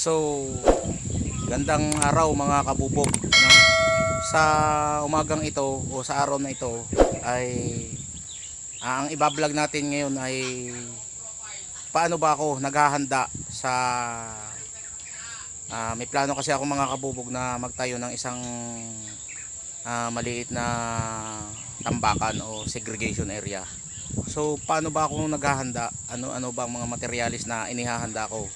So, gandang araw mga kabubog. No? Sa umagang ito o sa araw na ito ay ah, ang ibablog natin ngayon ay paano ba ako naghahanda sa ah, may plano kasi ako mga kabubog na magtayo ng isang ah, maliit na tambakan o segregation area. So paano ba ako naghahanda? Ano-ano ba ang mga materialis na inihahanda ko?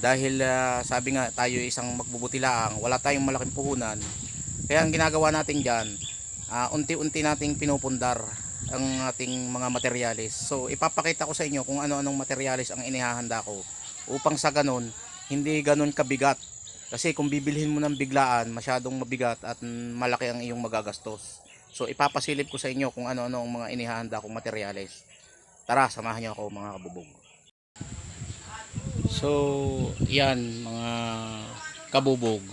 Dahil ah, sabi nga tayo isang magbubuti lang, wala tayong malaking puhunan. Kaya ang ginagawa natin diyan, unti-unti nating pinupundar ang ating mga materialis. So ipapakita ko sa inyo kung ano-anong materialis ang inihahanda ko upang sa ganun hindi ganun kabigat. Kasi kung bibilhin mo ng biglaan, masyadong mabigat at malaki ang iyong magagastos. So ipapasilip ko sa inyo kung ano-ano ang mga inihahanda kong materyales. Tara, samahan niyo ako mga kabubog. So, yan mga kabubog.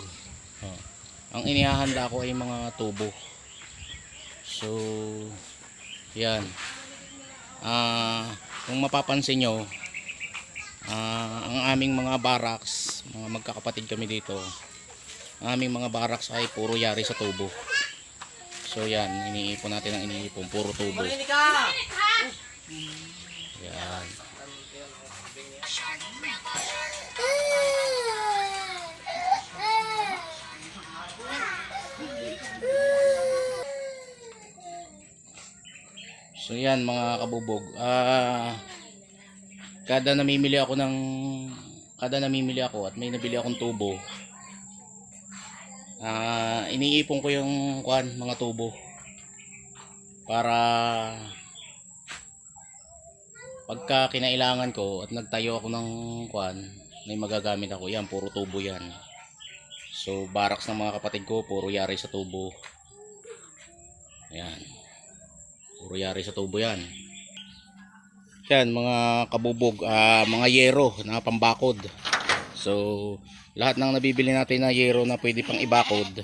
Oh. Ang inihahanda ko ay mga tubo. So, yan. Ah, kung mapapansin nyo, ah, ang aming mga barracks, mga magkakapatid kami dito, ang aming mga barracks ay puro yari sa tubo. So yan, iniipon natin ang iniipon, puro tubo. Yan. So yan mga kabubog. Ah kada namimili ako ng kada namimili ako at may nabili akong tubo. Ah iniipon ko yung kuan mga tubo para pagka kinailangan ko at nagtayo ako ng kuan may magagamit ako. Yan puro tubo yan. So barracks ng mga kapatid ko puro yari sa tubo. Yan. Puro yari sa tubo yan. Yan mga kabubog ah, mga yero na pambakod. So lahat ng nabibili natin na yero na pwede pang ibakod.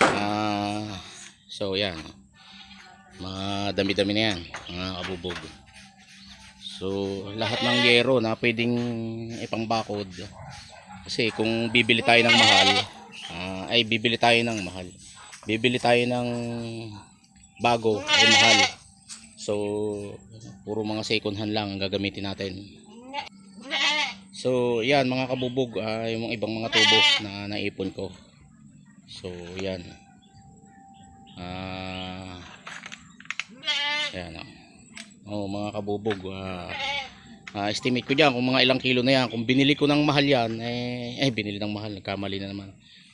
Ah so yan. Mga dami-dami na yan mga kabubog so lahat ng yero na pwedeng ipangbakod. Kasi kung bibili tayo ng mahal ah, ay bibili tayo ng mahal. Bibili tayo ng bago ay mahal. So puro mga second hand lang ang gagamitin natin. So yan mga kabubog ah, yung mga ibang mga tubo na naipon ko. So yan. Ah yan oh. Oh mga kabubog ah, ah, estimate ko dyan kung mga ilang kilo na yan. Kung binili ko ng mahal yan eh, eh binili ng mahal nagkamali na naman.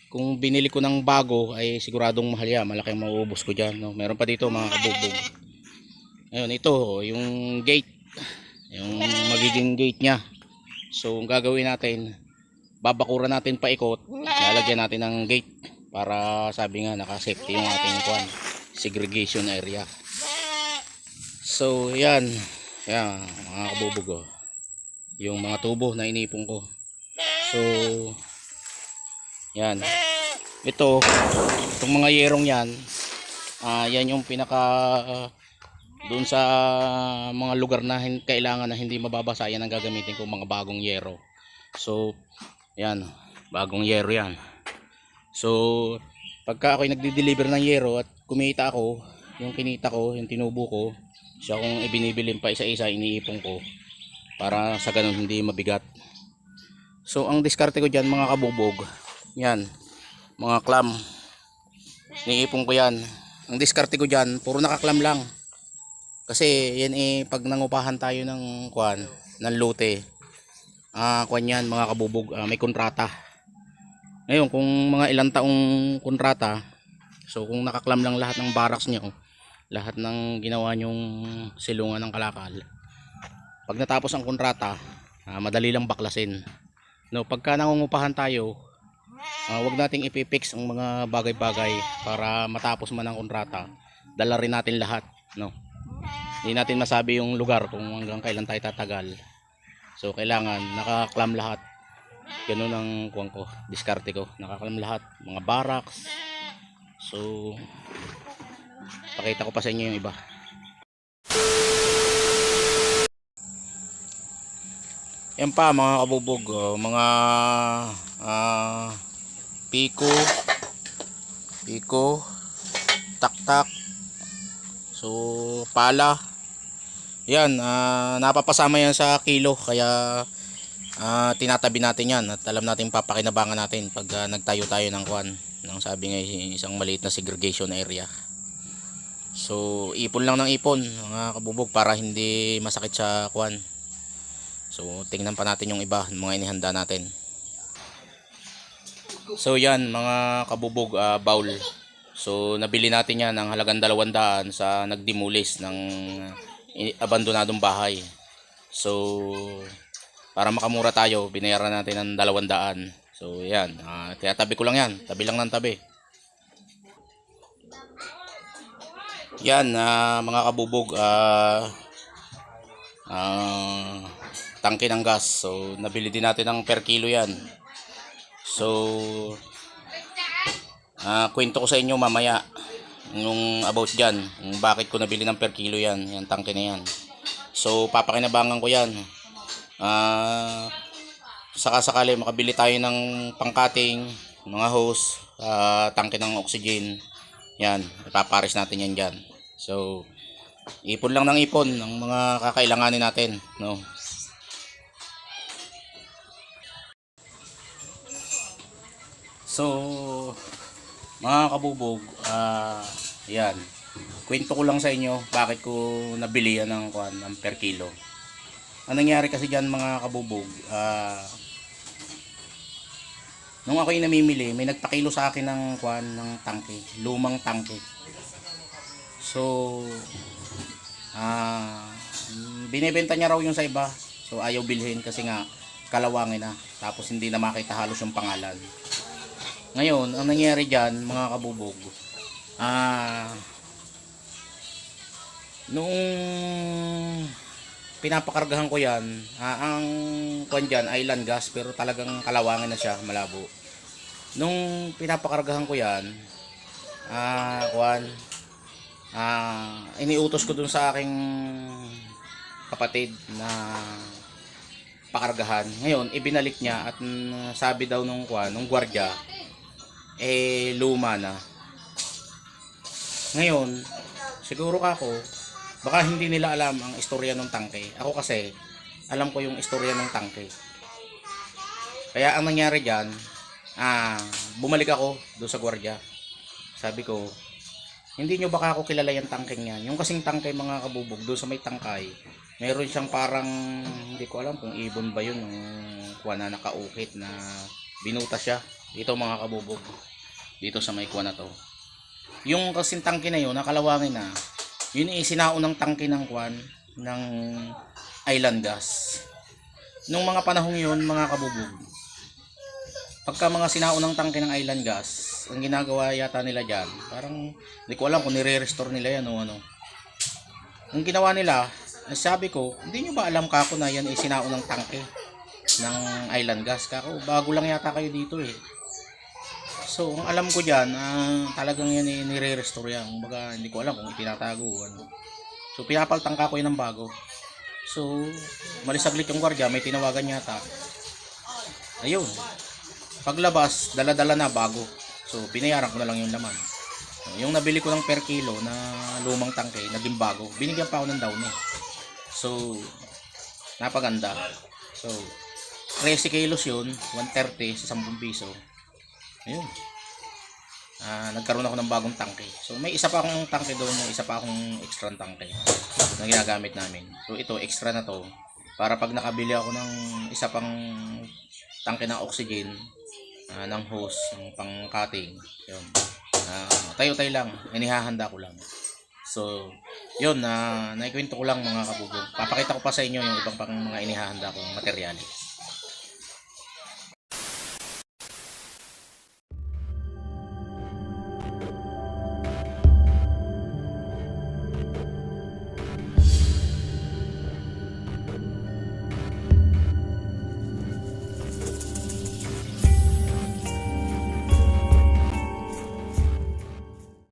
Kung binili ko ng bago ay siguradong mahal yan. Malaki ang mauubos ko dyan no? meron pa dito mga kabubog. Ayun ito yung gate. Yung magiging gate nya so ang gagawin natin babakuran natin paikot. Lalagyan natin ng gate para sabi nga naka safety yung ating kwan segregation area So, yan. Yan, mga kabubog oh. Yung mga tubo na inipon ko. So, yan. Ito, itong mga yerong yan, ah yan yung pinaka ah, doon sa mga lugar na kailangan na hindi mababasa yan ang gagamitin ko mga bagong yero. So, yan, bagong yero yan. So, pagka ako'y nagdi-deliver ng yero at kumita ako, yung kinita ko, yung tinubo ko, siya kung ibinibilin pa isa-isa iniipon ko para sa ganun hindi mabigat. So ang diskarte ko dyan mga kabubog yan mga clam. Iniipon ko yan. Ang diskarte ko dyan puro nakaklam lang. Kasi yan eh pag nangupahan tayo ng kwan ng lote ah kwan yan mga kabubog ah, may kontrata. Ngayon kung mga ilang taong kontrata so kung nakaklam lang lahat ng barracks nyo lahat ng ginawa nyong silungan ng kalakal pag natapos ang kontrata ah, madali lang baklasin. No pagka nangungupahan tayo ah, wag nating ipipix ang mga bagay-bagay para matapos man ang kontrata. Dala rin natin lahat no? Hindi natin masabi yung lugar kung hanggang kailan tayo tatagal. So kailangan nakaklam lahat. Ganun ang kuwang ko diskarte ko. Nakaklam lahat. Mga barracks. So pakita ko pa sa inyo yung iba. Yan pa mga kabubog, oh, mga ah, piko, piko, taktak, so pala. Yan, ah, napapasama yan sa kilo kaya ah, tinatabi natin yan at alam natin papakinabangan natin pag ah, nagtayo tayo ng kwan. Ng sabi nga isang maliit na segregation area. So ipon lang ng ipon mga kabubog para hindi masakit sa kwan. So, tingnan pa natin yung iba, mga inihanda natin. So, yan, mga kabubog, ah, bowl. So, nabili natin yan ng halagang 200 sa nagdimulis ng i- abandonadong bahay. So, para makamura tayo, binayaran natin ng 200. So, yan. ah, kaya tabi ko lang yan. Tabi lang ng tabi. Yan, ah, mga kabubog, ah, ah, tangke ng gas. So, nabili din natin ng per kilo yan. So, ah kwento ko sa inyo mamaya yung about dyan. Yung bakit ko nabili ng per kilo yan. Yan, tangke na yan. So, papakinabangan ko yan. Ah, saka sakali makabili tayo ng pangkating, mga hose, ah, tangke ng oxygen. Yan, ipapares natin yan dyan. So, ipon lang ng ipon ng mga kakailanganin natin, no? So, mga kabubog, ah, yan. Kwento ko lang sa inyo bakit ko nabili yan ng, kwan, ng per kilo. Ang nangyari kasi dyan mga kabubog, ah, nung ako yung namimili, may nagpakilo sa akin ng kwan ng tangke, lumang tangke. So, ah, binebenta niya raw yung sa iba. So, ayaw bilhin kasi nga kalawangin na. Tapos hindi na makita halos yung pangalan. Ngayon, ang nangyari dyan, mga kabubog, ah, nung pinapakargahan ko yan, ah, ang kwan dyan, island gas, pero talagang kalawangin na siya, malabo. Nung pinapakargahan ko yan, ah, kwan, ah, iniutos ko dun sa aking kapatid na pakargahan. Ngayon, ibinalik niya at mm, sabi daw nung kwan, nung gwardiya, eh luma na. Ngayon, siguro ako, baka hindi nila alam ang istorya ng tangke. Ako kasi, alam ko yung istorya ng tangke. Kaya ang nangyari dyan, ah, bumalik ako doon sa gwardiya. Sabi ko, hindi nyo baka ako kilala yung tangkeng yan. Yung kasing tangkay mga kabubog, doon sa may tangkay, meron siyang parang, hindi ko alam kung ibon ba yun, yung kuha na nakaukit na binuta siya. Dito mga kabubog. Dito sa may kuha na to. Yung kasing tangke na yun, nakalawangin na, yun ay sinaunang tangke ng kwan, ng island gas. Nung mga panahong yun, mga kabubog, pagka mga sinaunang tangke ng island gas, ang ginagawa yata nila dyan, parang hindi ko alam kung nire-restore nila yan o ano. Ang ginawa nila, sabi ko, hindi nyo ba alam kako na yan ay sinaunang tangke ng island gas? Kako, bago lang yata kayo dito eh. So, ang alam ko dyan, ah, talagang yan ay nire-restore yan. Kumbaga, hindi ko alam kung itinatago ano. So, pinapaltang ka ko yan ng bago. So, malisaglit yung gwardiya, may tinawagan yata. Ayun. Paglabas, dala-dala na bago. So, binayaran ko na lang yung laman. Yung nabili ko ng per kilo na lumang tangke, naging bago. Binigyan pa ako ng down eh. So, napaganda. So, 13 kilos yun, 130 sa 10 piso. Ayun. Ah, nagkaroon ako ng bagong tangke. So, may isa pa akong tangke doon, may isa pa akong extra tangke na ginagamit namin. So, ito, extra na to. Para pag nakabili ako ng isa pang tangke ng oxygen, ah, ng hose, ng pang cutting, yun. Ah, tayo-tayo lang, inihahanda ko lang. So, yun, na naikwento ko lang mga kabubog. Papakita ko pa sa inyo yung ibang pang mga inihahanda kong materyales.